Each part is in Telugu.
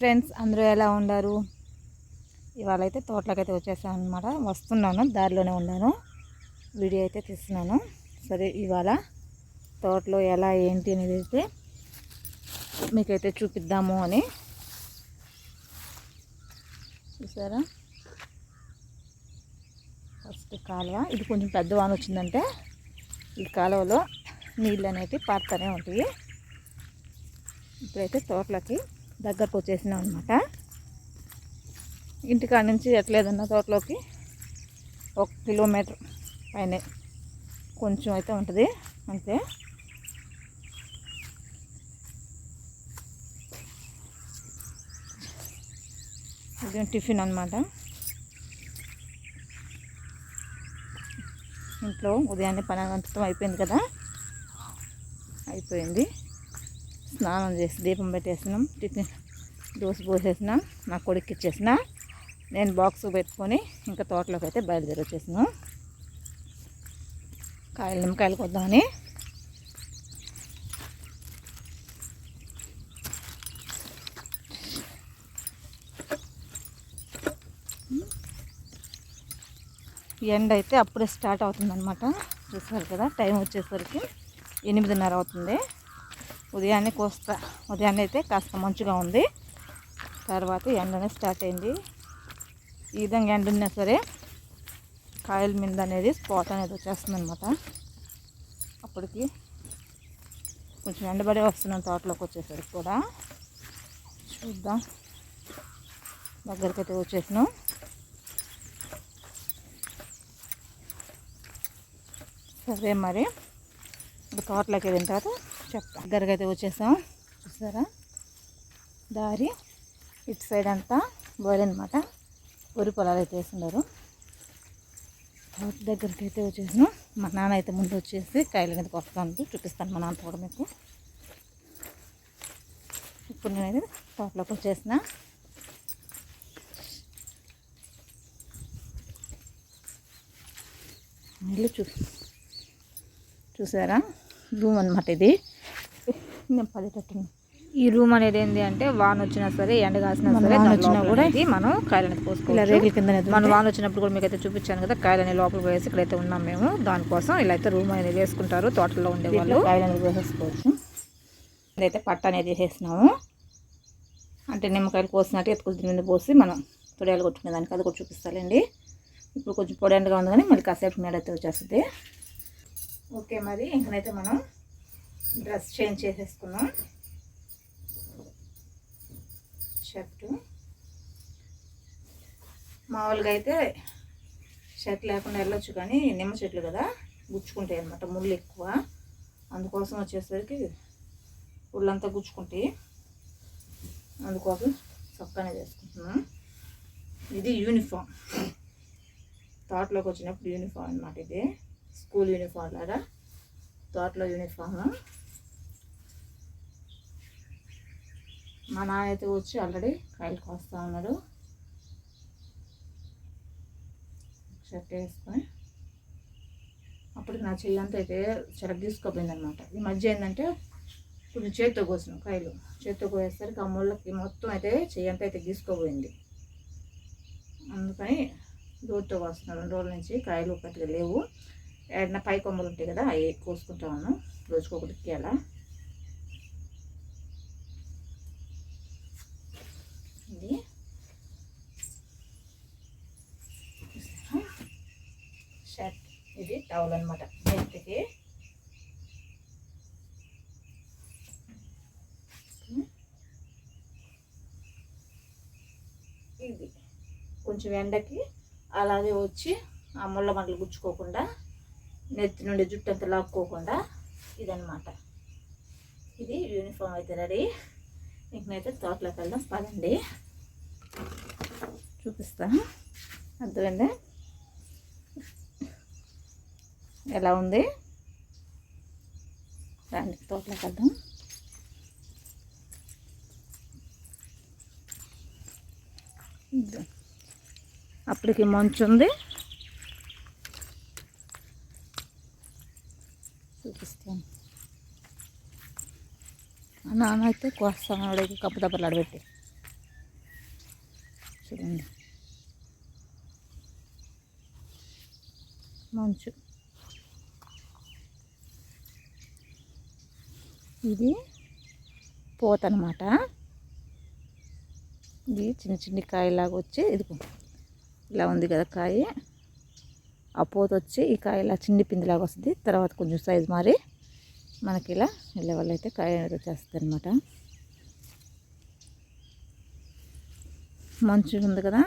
ఫ్రెండ్స్ అందరూ ఎలా ఉన్నారు? ఇవాళ అయితే తోటలకైతే అయితే వచ్చేసాను అనమాట వస్తున్నాను దారిలోనే ఉన్నాను. వీడియో అయితే తీస్తున్నాను. సరే ఇవాళ తోటలో ఎలా ఏంటి అనేది అయితే మీకైతే చూపిద్దాము అని. చూసారా? ఫస్ట్ కాలువ. ఇది కొంచెం పెద్ద వాన వచ్చిందంటే ఈ కాలువలో నీళ్ళు అనేవి పారుతూనే ఉంటాయి. ఇప్పుడైతే తోటలకి దగ్గరకు వచ్చేసినాం అనమాట ఇంటికాడ నుంచి ఎట్లేదన్న తోటలోకి ఒక కిలోమీటర్ పైన కొంచెం అయితే ఉంటుంది అంతే. ఇది టిఫిన్ అనమాట ఇంట్లో ఉదయాన్నే పని అంతటం అయిపోయింది కదా? అయిపోయింది. స్నానం చేసి దీపం పెట్టేసినాం టిఫిన్ దోశ పోసేసిన నా కొడుకు ఇచ్చేసిన నేను బాక్స్ పెట్టుకొని ఇంకా తోటలోకి అయితే బయలుదేరి వచ్చేసినాం. కాయలు నిమ్మకాయలు కొద్దామని. ఎండ అయితే అప్పుడే స్టార్ట్ అవుతుందన్నమాట. చూసారు కదా టైం వచ్చేసరికి ఎనిమిదిన్నర అవుతుంది. ఉదయాన్నే కోస్తా. ఉదయాన్నే అయితే కాస్త మంచుగా ఉంది. తర్వాత ఎండనే స్టార్ట్ అయింది. ఈ విధంగా ఎండ ఉన్నా సరే కాయల మీద అనేది స్పాట్ అనేది వచ్చేస్తుంది అనమాట అప్పటికి కొంచెం ఎండబడే వస్తున్నాను తోటలోకి వచ్చేసరికి కూడా చూద్దాం. దగ్గరికి అయితే వచ్చేసినాం. సరే మరి ఇప్పుడు తోటలోకి వెళ్ళిన తర్వాత చెప్తాను దగ్గరగా అయితే వచ్చేసాం. చూసారా? దారి ఇటు సైడ్ అంతా అనమాట వరి పొలాలు అయితే వేస్తున్నారు తోట దగ్గరికి అయితే వచ్చేసినాం. మా నాన్న అయితే ముందు వచ్చేసి కాయలు అనేది వస్తాను చూపిస్తాను మా నాన్న కూడా మీకు. ఇప్పుడు నేనైతే తోటలోకి వచ్చేసిన. ఇల్లు చూ చూసారా? రూమ్ అనమాట ఇది. నేను పదేటట్టు ఈ రూమ్ అనేది ఏంటి అంటే వాన వచ్చినా సరే ఎండ కాసినా సరే వచ్చినా కూడా అనేది మనం కాయలని ఇలా పోసుకోవాలి మనం వాన వచ్చినప్పుడు కూడా మీకు అయితే చూపించాను కదా కాయలని లోపల పోయేసి ఇక్కడైతే ఉన్నాం మేము. దానికోసం ఇలా అయితే రూమ్ అనేది వేసుకుంటారు తోటలో ఉండేవాళ్ళు కాయలను వేసేసుకోవచ్చు. ఇదైతే పట్ట అనేది వేసేసినాము. అంటే నిమ్మకాయలు కోసినట్టు ఎత్తుకుల దీని మీద పోసి మనం తొడియాలు కొట్టుకునే దానికి అది కూడా చూపిస్తానండి ఇప్పుడు కొంచెం పొడి ఎండగా ఉంది కానీ మళ్ళీ కాసేపు మేడ అయితే వచ్చేస్తుంది. ఓకే మరి ఇంకనైతే మనం డ్రెస్ చేంజ్ చేసేసుకున్నాం షర్టు మామూలుగా అయితే షర్ట్ లేకుండా వెళ్ళొచ్చు కానీ నిమ్మ చెట్లు కదా గుచ్చుకుంటాయి అన్నమాట ముళ్ళు ఎక్కువ. అందుకోసం వచ్చేసరికి ఉళ్ళంతా గుచ్చుకుంటాయి. అందుకోసం చక్కనే చేసుకుంటున్నాం. ఇది యూనిఫామ్ తోటలోకి వచ్చినప్పుడు యూనిఫామ్ అనమాట ఇది. స్కూల్ యూనిఫామ్ లాగా. తోటలో యూనిఫామ్. మా నాన్న అయితే వచ్చి ఆల్రెడీ కాయలు కోస్తా ఉన్నాడు. షర్ట్ వేసుకొని. అప్పటికి నా చెయ్యి అంతా అయితే చెరగ తీసుకోపోయింది అనమాట ఈ మధ్య ఏంటంటే కొంచెం చేత్తో కోసిన కాయలు. చేత్తో కోసేసరికి ఆ ముళ్ళకి మొత్తం అయితే చెయ్యి అంతా అయితే గీసుకోపోయింది. అందుకని దూరతో కోస్తున్నాం రెండు రోజుల నుంచి కాయలు ఒకటిగా లేవు. ఏడన్నా పై కొమ్మలు ఉంటాయి కదా అవి కోసుకుంటా ఉన్నాం రోజుకొకటికి అలా ఇది. షర్ట్. ఇది టవల్ అనమాట నెత్తికి. ఇది. కొంచెం ఎండకి అలాగే వచ్చి ఆ ముళ్ళ మంటలు గుచ్చుకోకుండా నెత్తి నుండి జుట్టు అంతా లాక్కోకుండా ఇదనమాట ఇది యూనిఫామ్ అయితే రెడీ నేనైతే తోటలోకి వెళ్దాం పదండి. చూపిస్తా అర్థమైందా? ఎలా ఉంది? రండి తోటలోకి వెళ్దాం. అప్పటికి మంచు ఉంది చూపిస్తాను నాన్న అయితే కోస్తాను. కప్పు దప్పలు అడబెట్టి చూడండి. మంచు. ఇది పోత అనమాట ఇది చిన్న చిన్న కాయలాగా వచ్చి ఇది ఇలా ఉంది కదా కాయ. ఆ పోత వచ్చి ఈ కాయ ఇలా చిన్ని పిందిలాగా వస్తుంది. తర్వాత కొంచెం సైజు మారి మనకి ఇలా వెళ్ళే అయితే కాయ వచ్చేస్తుంది అనమాట మంచు ఉంది కదా?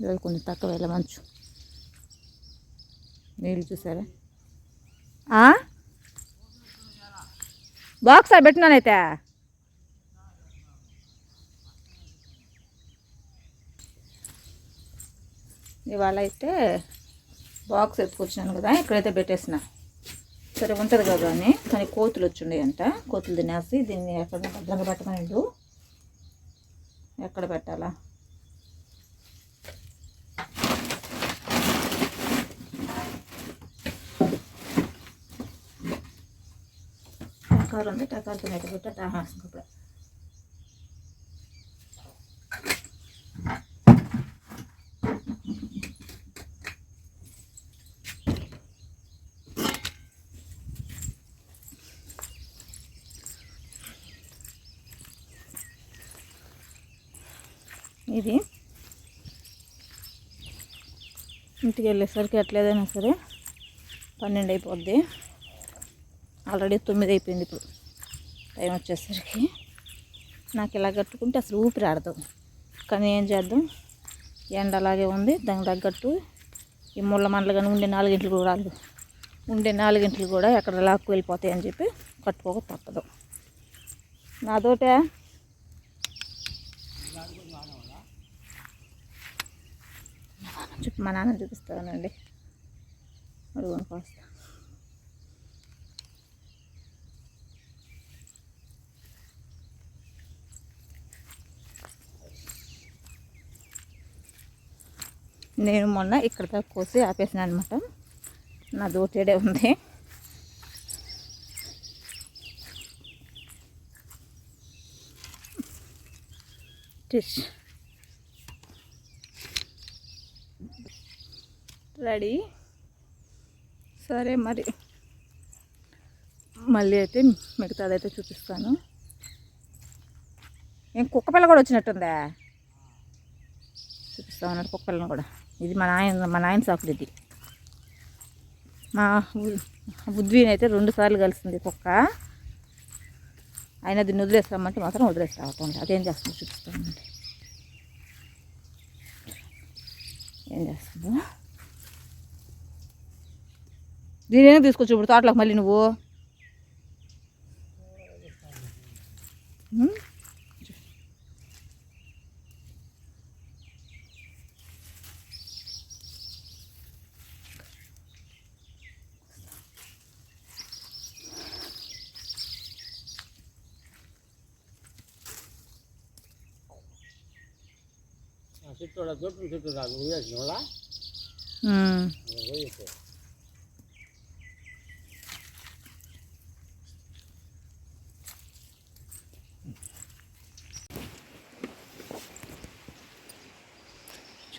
ఇవాళ కొంచెం తక్కువ వెళ్ళ మంచు. నీళ్ళు చూసారా? బాక్స్ అది పెట్టినానైతే ఇవాళ అయితే బాక్స్ ఎత్తుకొచ్చినాను కదా ఇక్కడైతే పెట్టేసిన. సరే ఉంటుంది కదా అని. కానీ కోతులు వచ్చిండేయంట కోతులు తినేసి దీన్ని ఎక్కడ భద్రంగా పెట్టమని ఎక్కడ పెట్టాలా? టకారు ఉంది టకారు తినేట పెట్ట ఇది. ఇంటికి వెళ్ళేసరికి ఎట్లేదైనా సరే పన్నెండు అయిపోద్ది. ఆల్రెడీ తొమ్మిది అయిపోయింది ఇప్పుడు. టైం వచ్చేసరికి. నాకు ఇలా కట్టుకుంటే అసలు ఊపిరి ఆడదు. కానీ ఏం చేద్దాం? ఎండ అలాగే ఉంది. దానికి తగ్గట్టు ఈ ముళ్ళ మండలు కానీ ఉండే నాలుగింట్లు కూడా రాదు ఉండే నాలుగింట్లు కూడా ఎక్కడ లాక్కు వెళ్ళిపోతాయి అని చెప్పి కట్టుకోక తప్పదు. నాతోటే చెప్పు మా నాన్న చూపిస్తానండి అడుగుని కోస్తా నేను మొన్న ఇక్కడ దాకా కోసి ఆపేసిన అనమాట నా దోటేడే ఉంది. Dish ready. సరే మరి. మళ్ళీ అయితే మిగతాదైతే చూపిస్తాను. ఏం కుక్క పిల్ల కూడా వచ్చినట్టుందా? చూపిస్తా ఉన్నాడు కుక్క పిల్లని కూడా. ఇది మా నాయన మా నాయన సాకులు ఇది. మా బుద్ధిని అయితే రెండు సార్లు కలిసింది కుక్క. ఆయన దీన్ని వదిలేస్తామంటే మాత్రం వదిలేసి రావటం అదేం చేస్తుందో చూపిస్తామండి ఏం చేస్తుందో. దీని తీసుకొచ్చి ఇప్పుడు తోటలోకి మళ్ళీ నువ్వు ఉం? చుట్టూ దొడ్డు చుట్టూ రాదు నువ్వు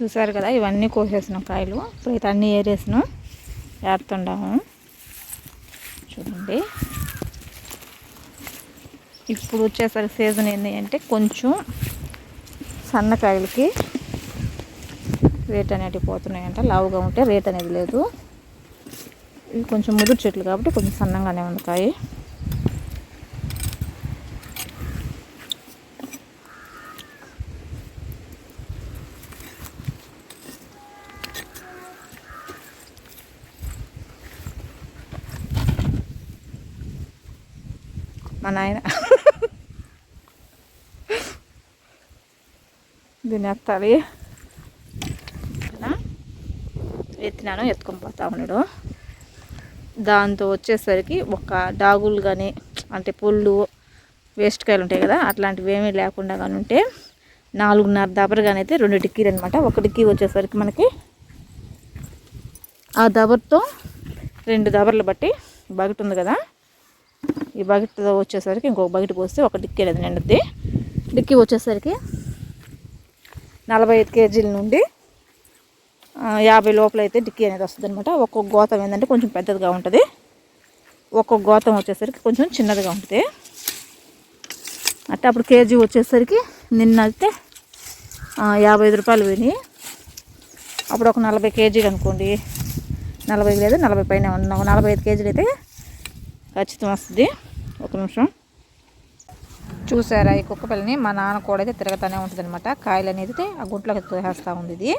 చూసారు కదా ఇవన్నీ కోసేసిన కాయలు. ఇప్పుడైతే అన్నీ ఏరేసినాం ఏరుతుండాము. చూడండి. ఇప్పుడు వచ్చేసరికి సీజన్ ఏంటి అంటే కొంచెం సన్నకాయలకి రేట్ అనేటివి పోతున్నాయంట. లావుగా ఉంటే రేట్ అనేది లేదు. ఇవి కొంచెం ముదురు చెట్లు కాబట్టి కొంచెం సన్నంగానే ఉంది కాయ మా నాయన దీన్ని ఎత్తాలి ఎత్తినాను ఎత్తుకొని పోతా ఉన్నాడు. దాంతో వచ్చేసరికి ఒక డాగులు కానీ అంటే పుళ్ళు వేస్ట్ కాయలు ఉంటాయి కదా అట్లాంటివి ఏమీ లేకుండా కానీ ఉంటే నాలుగున్నర దబరగానైతే అయితే రెండు డిక్కీలు అనమాట ఒక డిక్కీ వచ్చేసరికి మనకి ఆ దబర్తో రెండు దబర్లు బట్టి బకెట్ ఉంది కదా ఈ బకెట్ వచ్చేసరికి ఇంకొక బకెట్ పోస్తే ఒక డిక్కీ అనేది నిండుద్ది. డిక్కీ వచ్చేసరికి నలభై ఐదు కేజీల నుండి యాభై లోపల అయితే డిక్కీ అనేది వస్తుంది అనమాట ఒక్కొక్క గోతం ఏంటంటే కొంచెం పెద్దదిగా ఉంటుంది. ఒక్కొక్క గోతం వచ్చేసరికి కొంచెం చిన్నదిగా ఉంటుంది. అంటే అప్పుడు కేజీ వచ్చేసరికి నిన్న అయితే యాభై ఐదు రూపాయలు విని అప్పుడు ఒక నలభై కేజీలు అనుకోండి. నలభై లేదు నలభై పైన ఉన్న నలభై ఐదు కేజీలు అయితే ఖచ్చితం వస్తుంది. ఒక నిమిషం. చూసారా ఈ కుక్క పిల్లని? మా నాన్న కూడా అయితే తిరగతానే ఉంటుంది అనమాట కాయలు అనేది ఆ గుంట్లోకి తోసేస్తూ ఉంది ఇది.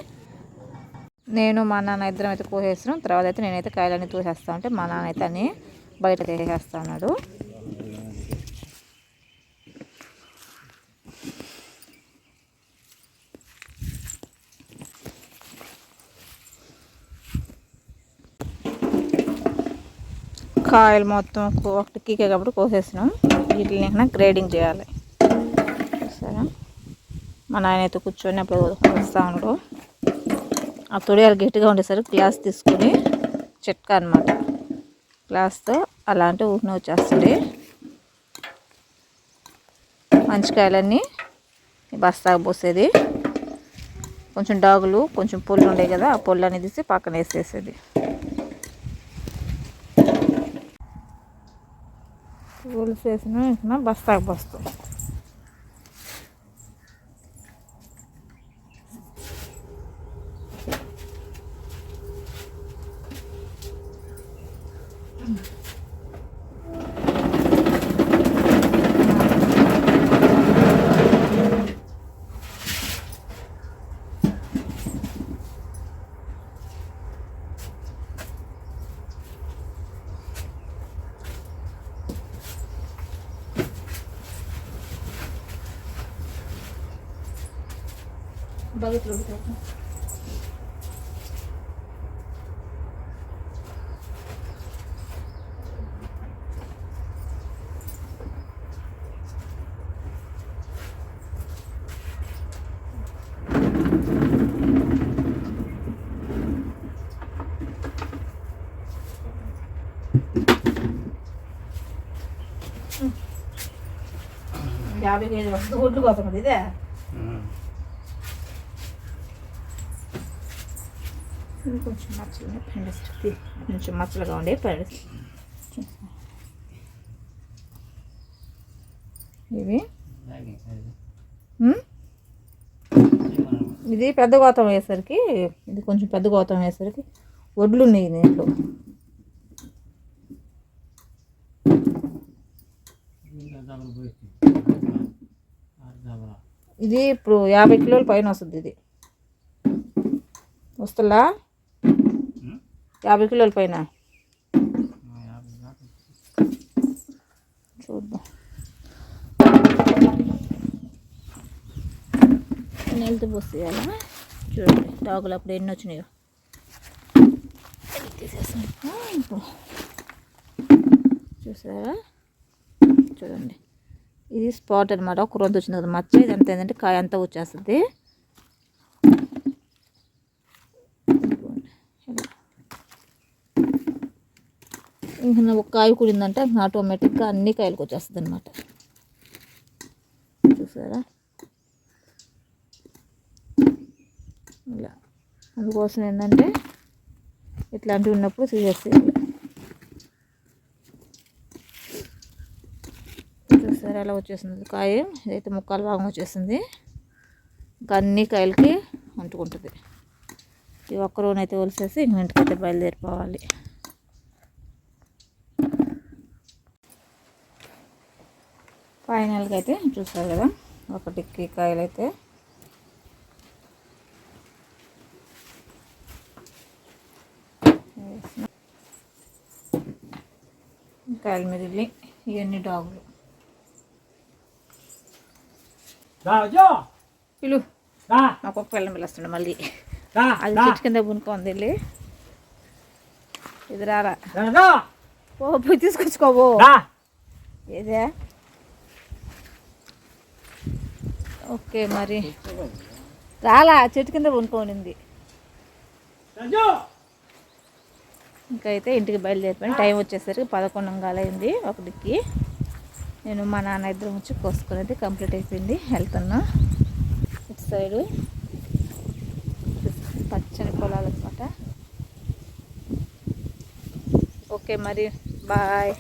నేను మా నాన్న ఇద్దరం అయితే కోసేస్తున్నాం. తర్వాత అయితే నేనైతే కాయలన్నీ తోసేస్తా ఉంటే మా నాన్న అయితే అన్ని బయట తీసేస్తా ఉన్నాడు కాయలు మొత్తం ఒకటి కీకే కాబట్టి కోసేసినాం. వీటిని గ్రేడింగ్ చేయాలి. సరే మా నాయన అయితే కూర్చొని అప్పుడు వస్తా ఉన్నాడు. ఆ తొడియాలు గట్టిగా ఉండేసరికి గ్లాస్ తీసుకొని చెట్కా అనమాట గ్లాస్తో అలాంటి ఊపిన వచ్చేస్తుంది. మంచి కాయలన్నీ బస్తాకు పోసేది. కొంచెం డాగులు కొంచెం పొల్లు ఉండే కదా ఆ పొల్లు అనేది తీసి పక్కన వేసేసేది. పులుసు వేసిన ఇంకా బస్తాకు బస్తాం. Bakit lubot ako? యాభై కేజీలు వస్తుంది ఒడ్లు కోసం ఇది ఇది కొంచెం మచ్చలు పండిస్తుంది కొంచెం మచ్చలుగా ఉండే పండిస్తుంది ఇవి? ఇది పెద్ద గోతం వేసరికి ఇది కొంచెం పెద్ద గోతం వేసరికి వడ్లు ఉన్నాయి దీంట్లో. ఇది ఇప్పుడు యాభై కిలోల పైన వస్తుంది ఇది. వస్తుందా యాభై కిలోల పైన. చూద్దాం. నెలతో పోసేయాలా? చూడండి డాగులు అప్పుడు ఎన్ని వచ్చినాయో. ఇప్పుడు చూసారా? చూడండి. ఇది స్పాట్ అనమాట ఒక రొంత వచ్చింది కదా మచ్చ ఇది ఎంత ఏంటంటే కాయ అంతా వచ్చేస్తుంది. ఇంకా ఒక కాయ కుడిందంటే ఇంకా ఆటోమేటిక్గా అన్ని కాయలకు వచ్చేస్తుంది అనమాట చూసారా? ఇలా. అందుకోసం ఏంటంటే ఇట్లాంటివి ఉన్నప్పుడు తీసేసేయాలి చూసారా అలా వచ్చేసింది? కాయ ఇదైతే ముక్కలు భాగం వచ్చేసింది. ఇంకా అన్ని కాయలకి అంటుకుంటుంది. ఈ ఒక్క రోజునైతే ఒలిసేసి ఇంక ఇంటికైతే బయలుదేరిపోవాలి. ఫైనల్గా అయితే చూసారు కదా ఒక టిక్కీ కాయలు అయితే. కాయలు మిగిలి ఇవన్నీ డాగులు. పిలు మా కుక్క పిల్లని పిలుస్తుండే మళ్ళీ. అది చెట్టు కింద పునుకోంది వెళ్ళి ఇది రారా. ఓ పోయి తీసుకొచ్చుకోవో ఏదే? ఓకే మరి. రాలా చెట్టు కింద కొనుక్కోనింది రాజు! ఇంకైతే ఇంటికి బయలుదేరిపోయాను టైం వచ్చేసరికి పదకొండు కాలైంది ఒకటికి. నేను మా నాన్న ఇద్దరం వచ్చి కోసుకునేది కంప్లీట్ అయిపోయింది. వెళ్తున్నా. ఇటు సైడు పచ్చని పొలాలు అనమాట ఓకే మరి. బాయ్.